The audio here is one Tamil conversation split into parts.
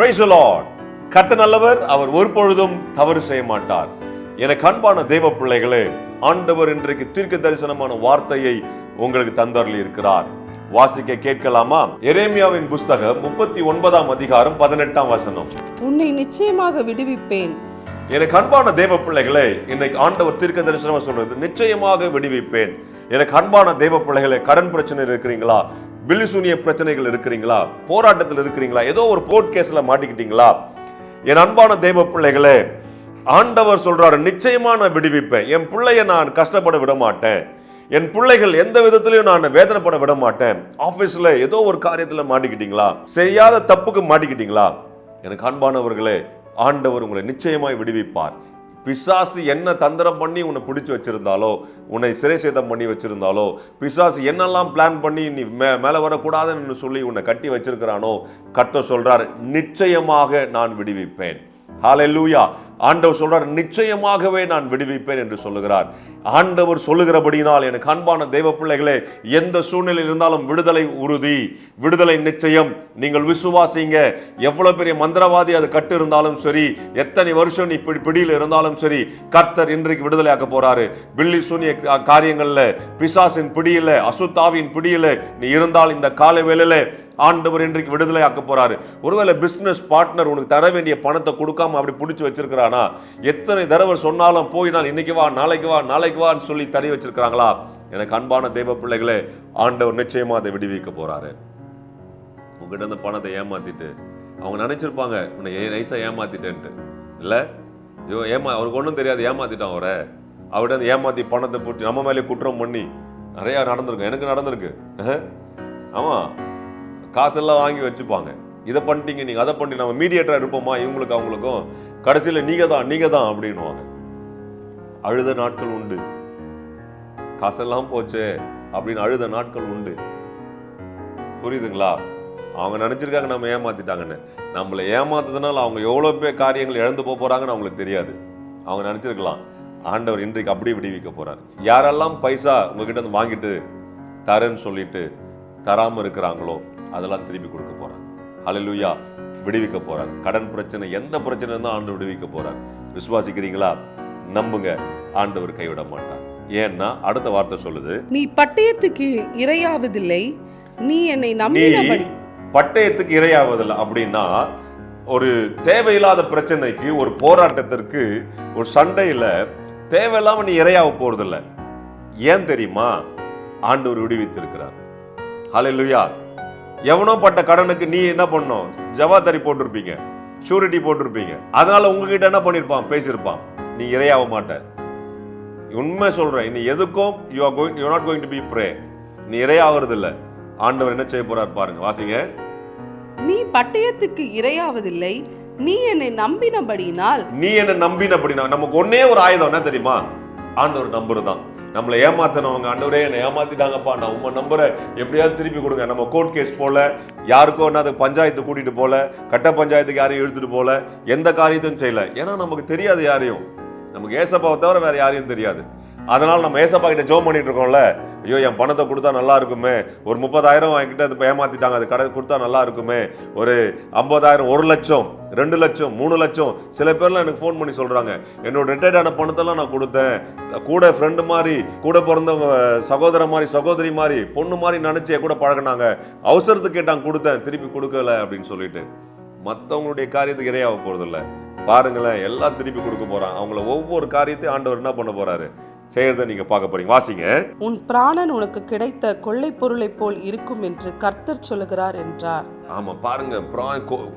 பிரைஸ் லார்ட் கர்த்த நல்லவர் அவர் ஒரு பொழுதும் தவறு செய்ய மாட்டார். எனக்கு அன்பான தெய்வ பிள்ளைகளே ஆண்டவர் இன்றைக்கு தீர்க்க தரிசனமான வார்த்தையை உங்களுக்கு தந்தரலி இருக்கிறார் வாசிக்க கேட்கலாமா? எரேமியாவின் புஸ்தகம் முப்பத்தி ஒன்பதாம் அதிகாரம் பதினெட்டாம் வசனம். உன்னை நிச்சயமாக விடுவிப்பேன். எனக்கு அன்பான தேவ பிள்ளைகளே இன்னைக்கு ஆண்டவர் தீர்க்க தரிசனமா சொல்றது நிச்சயமாக விடுவிப்பேன். எனக்கு அன்பான தேவ பிள்ளைகளே கடன் பிரச்சனை இருக்கிறீங்களா? பில்லிசூனிய பிரச்சனைகள் இருக்கிறீங்களா? போராட்டத்தில் இருக்கிறீங்களா? ஏதோ ஒரு கோர்ட் கேஸில் மாட்டிக்கிட்டீங்களா? என் அன்பான தெய்வ பிள்ளைகளே ஆண்டவர் சொல்றாரு நிச்சயமா நான் விடுவிப்பேன். என் பிள்ளைய நான் கஷ்டப்பட விட மாட்டேன். என் பிள்ளைகள் எந்த விதத்திலையும் நான் வேதனைப்பட விட மாட்டேன். ஆபீஸ்ல ஏதோ ஒரு காரியத்தில் மாட்டிக்கிட்டீங்களா? செய்யாத தப்புக்கு மாட்டிக்கிட்டீங்களா? எனக்கு அன்பானவர்களே ஆண்டவர் உங்களை நிச்சயமாய் விடுவிப்பார். பிசாசு என்ன தந்திரம் பண்ணி உன்னை பிடிச்சி வச்சிருந்தாலோ உன்னை சிறை சேதம் பண்ணி வச்சிருந்தாலோ பிசாசு என்னெல்லாம் பிளான் பண்ணி நீ மே மேலே வரக்கூடாதுன்னு சொல்லி உன்னை கட்டி வச்சிருக்கிறானோ கர்த்தர் சொல்றார் நிச்சயமாக நான் விடுவிப்பேன். ஹalleluya ஆண்டவர் சொல்றார் நிச்சயமாகவே நான் விடுவிப்பேன் என்று சொல்லுகிறார். ஆண்டவர் சொல்லுகிறபடியினால் எனக்கு அன்பான தெய்வ பிள்ளைகளே எந்த சூழ்நிலையில் இருந்தாலும் விடுதலை உறுதி விடுதலை நிச்சயம். நீங்கள் விசுவாசிங்க. எவ்வளவு பெரிய மந்திரவாதி அது கட்டு இருந்தாலும் சரி எத்தனை வருஷம் நீ இப்படி பிடியில் இருந்தாலும் சரி கர்த்தர் இன்றைக்கு விடுதலையாக்க போறாரு. பில்லி சூனிய காரியங்கள்ல பிசாசின் பிடியில அசுத்தாவின் பிடியில நீ இருந்தால் இந்த காலை வேலையில ஆண்டவர் இன்றைக்கு விடுதலை ஆக்க போறாரு. ஒருவேளை பிசினஸ் பார்ட்னர் உனக்கு தர வேண்டிய பணத்தை கொடுக்காம அப்படி பிடிச்சி வச்சிருக்கிறானா எத்தனை தடவை சொன்னாலும் போய் நான் இன்னைக்கு வா நாளைக்கு வா நாளைக்கு வான்னு சொல்லி தனி வச்சிருக்கிறாங்களா? எனக்கு அன்பான தெய்வ பிள்ளைகளே ஆண்டவர் நிச்சயமா அதை விடுவிக்க போறாரு. உங்ககிட்ட இந்த பணத்தை ஏமாத்திட்டு அவங்க நினைச்சிருப்பாங்க உன்னை ஏ நைஸா ஏமாத்திட்டேன்ட்டு. இல்ல? ஐயோ ஏமா அவருக்கு ஒன்றும் தெரியாது ஏமாத்திட்டான் அவரை. அவர்கிட்ட அந்த ஏமாத்தி பணத்தை போட்டு நம்ம மேலே குற்றம் பண்ணி நிறையா நடந்திருக்கு. எனக்கு நடந்திருக்கு. ஆமாம் ஆமா. காசெல்லாம் வாங்கி வச்சுப்பாங்க. இதை பண்ணிட்டீங்க நீங்கள் அதை பண்ணி நம்ம மீடியேட்டராக இருப்போமா? இவங்களுக்கு அவங்களுக்கும்? கடைசியில் நீங்கள் தான் நீங்கள் தான் அப்படின்னுவாங்க. அழுத நாட்கள் உண்டு. காசெல்லாம் போச்சே அப்படின்னு அழுத நாட்கள் உண்டு. புரியுதுங்களா? அவங்க நினச்சிருக்காங்க நம்ம ஏமாத்திட்டாங்கன்னு. நம்மளை ஏமாத்ததுனால அவங்க எவ்வளோ பேர் காரியங்கள் இழந்து போக போகிறாங்கன்னு அவங்களுக்கு தெரியாது. அவங்க நினச்சிருக்கலாம். ஆண்டவர் இன்றைக்கு அப்படியே விடுவிக்க போகிறார் யாரெல்லாம் பைசா உங்ககிட்ட வந்து வாங்கிட்டு தரேன்னு சொல்லிட்டு தராமல் இருக்கிறாங்களோ அதெல்லாம் திருப்பி கொடுக்க போகிறாங்க ஹalleluya விடுவிக்க போறார். கடன் பிரச்சனை எந்த பிரச்சனை இருந்தால் ஆண்டு விடுவிக்க போறார். விசுவாசிக்கிறீங்களா? நம்புங்க ஆண்டவர் கைவிட மாட்டார். ஏன்னா அடுத்த வார்த்தை சொல்லுது நீ பட்டயத்துக்கு இரையாவதில்லை நீ என்னை நம்பினபடி. பட்டயத்துக்கு இரையாவதில்லை அப்படின்னா ஒரு தேவையில்லாத பிரச்சனைக்கு ஒரு போராட்டத்திற்கு ஒரு சண்டையில தேவையில்லாம நீ இரையாக போறதில்ல. ஏன் தெரியுமா? ஆண்டவர் விடுவித்திருக்கிறார். ஹalleluya. எவனோ பட்ட கடனுக்கு நீ என்ன பண்ணணும் ஜவாதாரி போட்டிருப்பீங்க. ஷூரிட்டி போட்டிருப்பீங்க. அதனால உங்ககிட்ட என்ன பண்ணிருப்பான்? பேசியிருப்பான். நீ இரையாக மாட்ட. உண்மை சொல்றேன். நீ எதுக்கும் you are going you not going to be prey நீ இரையாகிறது இல்ல ஆண்டவர் என்ன செய்ய போறார் பாருங்க. வாசிங்க. நீ பட்டயத்துக்கு இரையாவதில்லை. நீ என்னை நம்பினபடியினால். நீ என்ன நம்பின அப்படின்னா நமக்கு ஒன்னே ஒரு ஆயுதம். என்ன தெரியுமா? ஆண்டவர் நம்புறது தான் நம்மளை ஏமாத்தினவங்க ஆண்டவரே என்னை ஏமாத்திட்டாங்கப்பா. நான் உங்க நம்பரை எப்படியாவது திருப்பி கொடுங்க. நம்ம கோர்ட் கேஸ் போல யாருக்கோ அது பஞ்சாயத்து கூட்டிட்டு போல கட்ட பஞ்சாயத்துக்கு யாரையும் இழுத்துட்டு போல எந்த காரியத்தையும் செய்யல. ஏன்னா நமக்கு தெரியாது யாரையும். நமக்கு ஏசப்பாவை தவிர வேற யாரையும் தெரியாது. அதனால் நம்ம ஏசப்பா கிட்ட ஜோம் பண்ணிட்டு இருக்கோம்ல ஐயோ என் பணத்தை கொடுத்தா நல்லா இருக்குமே ஒரு முப்பதாயிரம் என்கிட்ட அது ஏமாத்திட்டாங்க. அது கடை கொடுத்தா நல்லா இருக்குமே ஒரு ஐம்பதாயிரம் ஒரு லட்சம் ரெண்டு லட்சம் மூணு லட்சம். சில பேர்லாம் எனக்கு ஃபோன் பண்ணி சொல்கிறாங்க என்னோட ரிட்டையர்டான பணத்தெல்லாம் நான் கொடுத்தேன். கூட ஃப்ரெண்டு மாதிரி கூட பிறந்தவங்க சகோதர மாதிரி சகோதரி மாதிரி பொண்ணு மாதிரி நினச்சி என் கூட பழகுனாங்க. அவசரத்துக்கு கேட்டாங்க கொடுத்தேன் திருப்பி கொடுக்கல அப்படின்னு சொல்லிட்டு. மற்றவங்களுடைய காரியத்துக்கு இரையாக போகிறதில்ல பாருங்களேன் எல்லாம் திருப்பி கொடுக்க போகிறான் அவங்கள ஒவ்வொரு காரியத்தையும் ஆண்டவர் என்ன பண்ண போகிறாரு செய்யறதை நீங்க பார்க்க போறீங்க. வாசிங்க. உன் பிராணன் உனக்கு கிடைத்த கொள்ளை பொருளைப் போல் இருக்கும் என்று கர்த்தர் சொல்லுகிறார் என்றார். ஆமா பாருங்க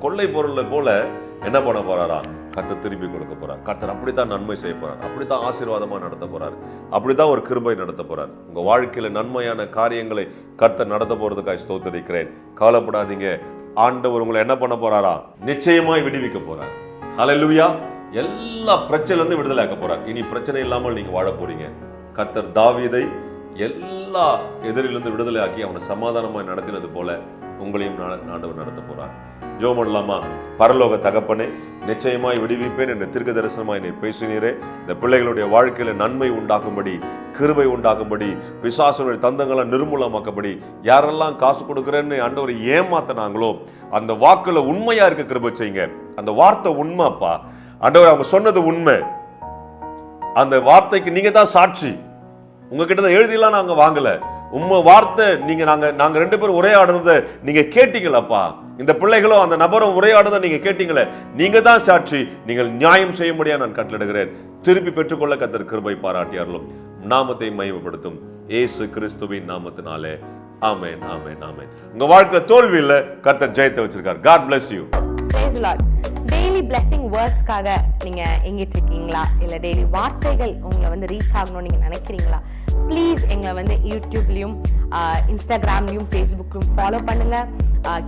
கொள்ளை பொருளை போல என்ன பண்ண போறாரா? கர்த்தர் திருப்பி கொடுக்க போறார். கர்த்தர் அப்படித்தான் நன்மை செய்ய போறார். அப்படித்தான் ஆசீர்வாதமா நடத்த போறார். அப்படித்தான் ஒரு கிருபை நடத்த போறார். உங்க வாழ்க்கையில நன்மையான காரியங்களை கர்த்தர் நடத்த போறதுக்காக ஸ்தோத்தரிக்கிறேன். கவலைப்படாதீங்க. ஆண்டவர் உங்களை என்ன பண்ண போறாரா? நிச்சயமாய் விடுவிக்க போறார். ஹalleluya எல்லா பிரச்சனையிலேருந்து விடுதலையாக்க போகிறார் இனி பிரச்சனை இல்லாமல் நீங்கள் வாழ போகிறீங்க கர்த்தர் தாவீதை எல்லா எதிரிலிருந்து விடுதலையாக்கி அவனை சமாதானமாக நடத்தினது போல உங்களையும் நா- ஆண்டவர் நடத்த போகிறார் ஜோம் பண்ணலாமா? பரலோக தகப்பனே நிச்சயமாய் விடுவிப்பேன். என்ற தீர்க்க தரிசனமாய் என்னை பேசினீரே. இந்த பிள்ளைகளுடைய வாழ்க்கையில் நன்மை உண்டாகும்படி கிருபை உண்டாகும்படி பிசாசனுடைய தந்தங்களை நிர்மூலமாக்கப்படி யாரெல்லாம் காசு கொடுக்குறேன்னு ஆண்டவர் ஏமாத்தினாங்களோ அந்த வாக்கில் உண்மையாக இருக்க கிருபை செய்யுங்க. அந்த வார்த்தை உண்மைப்பா. ஆண்டவர் அவங்க சொன்னது உண்மை. அந்த வார்த்தைக்கு நீங்க தான் சாட்சி. உங்ககிட்ட தான் எழுதிலாம் நாங்க வாங்கல. உண்மை வார்த்தை நீங்க நாங்க நாங்க ரெண்டு பேரும் உரையாடுறத நீங்க கேட்டீங்களப்பா. இந்த பிள்ளைகளும் அந்த நபரும் உரையாடுறத நீங்க கேட்டீங்களே. நீங்க தான் சாட்சி. நீங்கள் நியாயம் செய்ய முடியாது நான் கட்டளிடுகிறேன் திருப்பி பெற்றுக்கொள்ள கத்தர் கிருபை பாராட்டியார்களும் நாமத்தை மயமப்படுத்தும் ஏசு கிறிஸ்துவின் நாமத்தினாலே. ஆமேன் ஆமேன் ஆமேன். உங்க வாழ்க்கையில தோல்வியில் கர்த்தர் ஜெயத்தை வச்சிருக்கார். God bless you praise Lord daily blessing வேர்ட்ஸ்க்காக நீங்க எங்கிட்டு இருக்கீங்களா இல்ல டெய்லி வார்த்தைகள் உங்களை வந்து ரீச் ஆகணும்னு நீங்க நினைக்கிறீங்களா? ப்ளீஸ் எங்களை வந்து யூடியூப்லயும் இன்ஸ்டாகிராம்லயும் ஃபேஸ்புக்லையும் ஃபாலோ பண்ணுங்கள்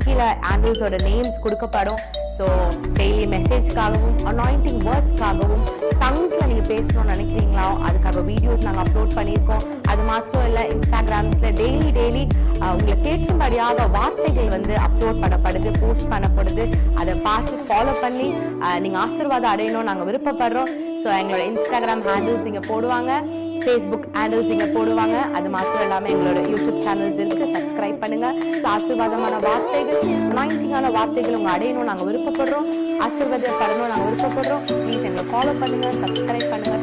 கீழே ஆண்டில்ஸோட நேம்ஸ் கொடுக்கப்படும். ஸோ டெய்லி மெசேஜ்க்காகவும் அனாயிண்டிங் வேர்ட்ஸ்க்காகவும் டங்ஸில் நீங்கள் பேசணும்னு நினைக்கிறீங்களா? நம்ம வீடியோஸ் நாங்கள் அப்லோட் பண்ணியிருக்கோம். அது மாத்திரம் இல்லை இன்ஸ்டாகிராம்ஸில் டெய்லி டெய்லி உங்களுக்கு ஏற்றும்படியாக வார்த்தைகள் வந்து அப்லோட் பண்ணப்படுது போஸ்ட் பண்ணப்படுது. அதை பார்த்து ஃபாலோ பண்ணி நீங்கள் ஆசீர்வாதம் அடையணும் நாங்கள் விருப்பப்படுறோம். ஸோ எங்களோட இன்ஸ்டாகிராம் ஹேண்டில்ஸ் இங்கே போடுவாங்க ஃபேஸ்புக் ஹேண்டில்ஸ் இங்கே போடுவாங்க. அது மாத்திரம் இல்லாமல் எங்களோட யூடியூப் சேனல்ஸ் இருக்குது சப்ஸ்கிரைப் பண்ணுங்க. ஸோ ஆசீர்வாதமான வார்த்தைகள் அனாயிண்டிங்கான வார்த்தைகள் உங்கள் அடையணும் நாங்கள் விருப்பப்படுறோம். ஆசீர்வாதப்படணும் நாங்கள் விருப்பப்படுறோம். ப்ளீஸ் எங்களை ஃபாலோ பண்ணுங்கள் சப்ஸ்கிரைப் பண்ணுங்கள்